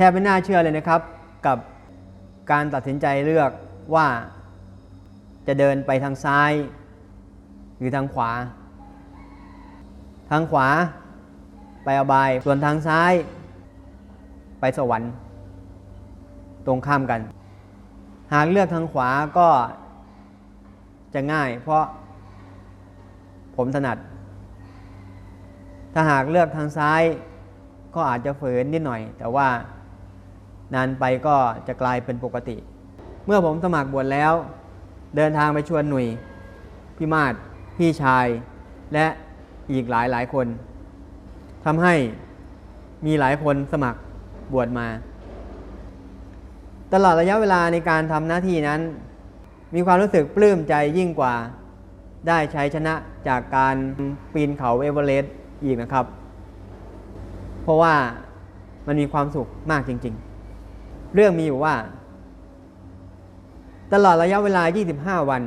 แทบไม่น่าเชื่อเลยนะครับ กับการตัดสินใจเลือกว่าจะเดินไปทางซ้าย หรือทางขวา ทางขวาไปอบาย ส่วนทางซ้าย ไปสวรรค์ ตรงข้ามกัน หากเลือกทางขวาก็จะง่าย เพราะผมถนัด ถ้าหากเลือกทางซ้ายก็อาจจะฝืนนิดหน่อย แต่ว่า นานไปก็จะกลายเป็นปกติ เมื่อผมสมัครบวชแล้ว เดินทางไปชวนหนุ่ยพี่มาศพี่ชาย และอีกหลายหลายคนทำให้มีหลายคนสมัครบวชมา ตลอดระยะเวลาในการทำหน้าที่นั้น มีความรู้สึกปลื้มใจยิ่งกว่า ได้ใช้ชนะจากการปีนเขาเอเวอเรสต์อีกนะครับ เพราะว่ามันมีความสุขมากจริง ๆ เรื่องมีอยู่ว่า ตลอดระยะเวลา 25 วัน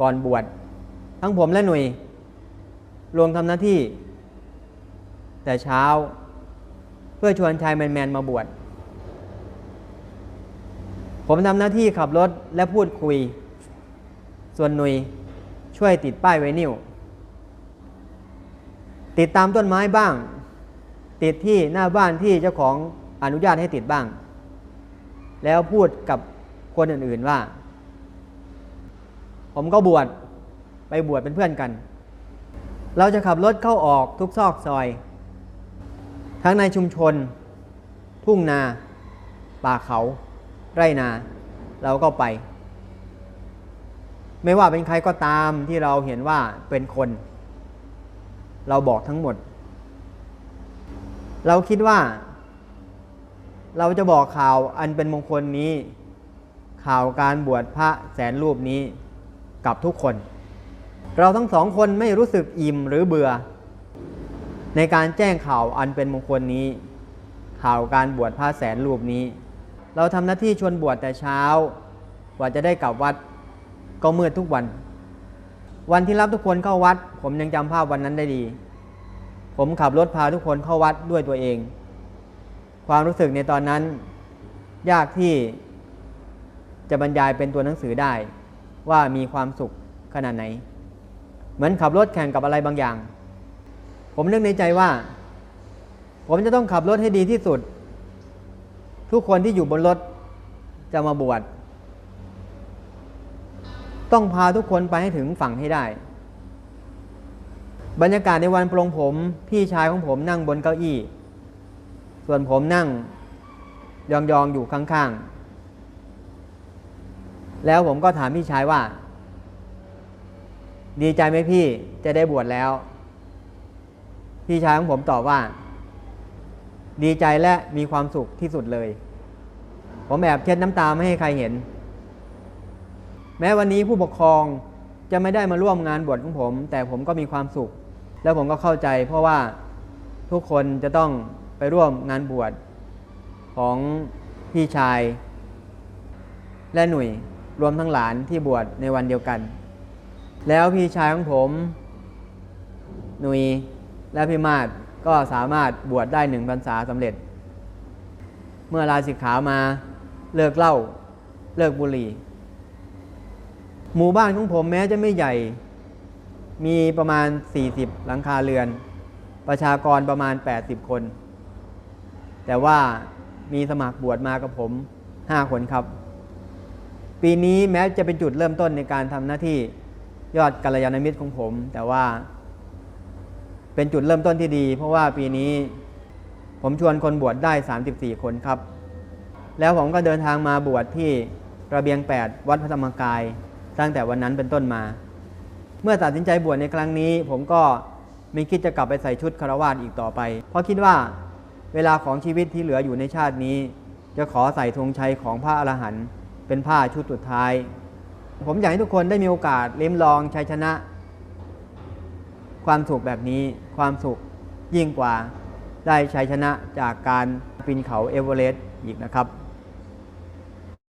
ก่อนบวชทั้งผมและหน่วย รวมทำหน้าที่ แต่เช้า เพื่อชวนชายแมนๆมาบวชผมทำหน้าที่ขับรถและพูดคุย ส่วนหนุยช่วยติดป้ายไวนิวติดตามต้นไม้บ้าง ติดที่หน้าบ้านที่เจ้าของ อนุญาตให้ติดบ้าง แล้วพูดกับคนอื่นๆว่า ผมก็บวชไปบวชเป็นเพื่อนกัน เราจะขับรถเข้าออกทุกซอกซอย ทั้งในชุมชน ทุ่งนา ป่าเขา ไร่นา เราก็ไป ไม่ว่าเป็นใครก็ตามที่เราเห็นว่าเป็นคน เราบอกทั้งหมด เราคิดว่า เราจะบอกข่าวอันเป็นมงคลนี้ ข่าวการบวชพระแสนรูปนี้กับทุกคน เราทั้งสองคนไม่รู้สึกอิ่มหรือเบื่อ ในการแจ้งข่าวอันเป็นมงคลนี้ ข่าวการบวชพระแสนรูปนี้ เราทำหน้าที่ชวนบวชแต่เช้ากว่าจะได้กลับวัดก็มืดทุกวัน วันที่รับทุกคนเข้าวัด ผมยังจำภาพวันนั้นได้ดี ผมขับรถพาทุกคนเข้าวัดด้วยตัวเอง ความรู้สึกในตอนนั้น ยากที่จะบรรยายเป็นตัวหนังสือได้ ว่ามีความสุขขนาดไหน เหมือนขับรถแข่งกับอะไรบางอย่าง ผมนึกในใจว่า ผมจะต้องขับรถให้ดีที่สุด ทุกคนที่อยู่บนรถจะมาบวชต้องพาทุกคนไปให้ถึงฝั่งให้ได้ บรรยากาศในวันปรงผม พี่ชายของผมนั่งบนเก้าอี้ ส่วนผมนั่งยองๆอยู่ข้างๆ แล้วผมก็ถามพี่ชายว่า ดีใจไหมพี่จะได้บวชแล้ว พี่ชายของผมตอบว่า ดีใจและมีความสุขที่สุดเลย ผมแอบเช็ดน้ำตาไม่ให้ใครเห็น แม้วันนี้ผู้ปกครองจะไม่ได้มาร่วมงานบวชของผม แต่ผมก็มีความสุข แล้วผมก็เข้าใจเพราะว่าทุกคนจะต้อง ไปร่วมงานบวชของพี่ชาย และหนุ่ยรวมทั้งหลานที่บวชในวันเดียวกัน แล้วพี่ชายของผม หนุ่ยและพี่มาศก็สามารถบวชได้หนึ่งพรรษาสำเร็จ เมื่อลาสิกขามาเลิกเหล้าเลิกบุหรี่ หมู่บ้านของผมแม้จะไม่ใหญ่ มีประมาณ 40 หลังคาเรือน ประชากรประมาณ 80 คน แต่ว่ามีสมัครบวชมากับผม 5 คนครับ ปีนี้แม้จะเป็นจุดเริ่มต้นในการทำหน้าที่ยอดกัลยาณมิตรของผม แต่ว่า เป็นจุดเริ่มต้นที่ดี เพราะว่าปีนี้ผมชวนคนบวชได้ 34 คนครับ แล้วผมก็เดินทางมาบวชที่ระเบียง 8 วัดพระธรรมกาย ตั้งแต่วันนั้นเป็นต้นมา เมื่อตัดสินใจบวชในครั้งนี้ ผมก็ไม่คิดจะกลับไปใส่ชุดคารวาสอีกต่อไป เพราะคิดว่า เวลาของชีวิตที่เหลืออยู่ในชาตินี้ จะขอใส่ธงชัยของพระอรหันต์เป็นผ้าชุดสุดท้าย ผมอยากให้ทุกคนได้มีโอกาสลิ้มลองชัยชนะ ความสุขแบบนี้ความสุขยิ่งกว่าได้ชัยชนะจากการปีนเขาเอเวอเรสต์อีกนะครับ